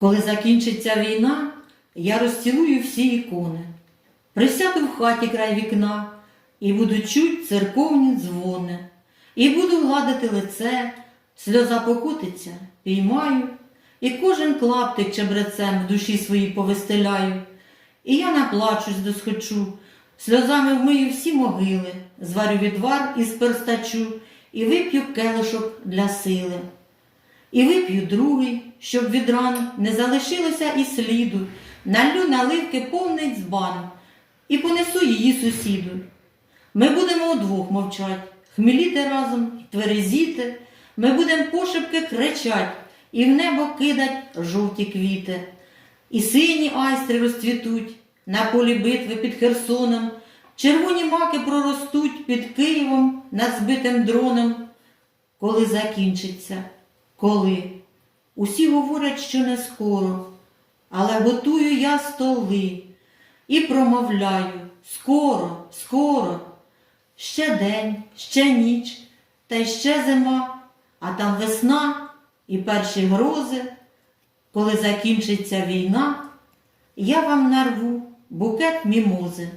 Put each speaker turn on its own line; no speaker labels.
Коли закінчиться війна, я розцілую всі ікони, присяду в хаті край вікна і буду чуть церковні дзвони, і буду гладити лице, сльоза покотиться, піймаю, і кожен клаптик чебрецем в душі своїй повестеляю, і я наплачусь досхочу, сльозами вмию всі могили, зварю відвар із перстачу і вип'ю келишок для сили. І вип'ю другий, щоб від ран не залишилося і сліду, налю наливки повний дзбан і понесу її сусіду. Ми будемо удвох мовчать, хмеліти разом, тверезіти, ми будемо пошепки кричать і в небо кидать жовті квіти. І сині айстри розцвітуть на полі битви під Херсоном, червоні маки проростуть під Києвом над збитим дроном. Коли закінчиться? Коли? Усі говорять, що не скоро, але готую я столи і промовляю скоро, скоро, ще день, ще ніч, та й ще зима, а там весна і перші грози. Коли закінчиться війна, я вам нарву букет мімози.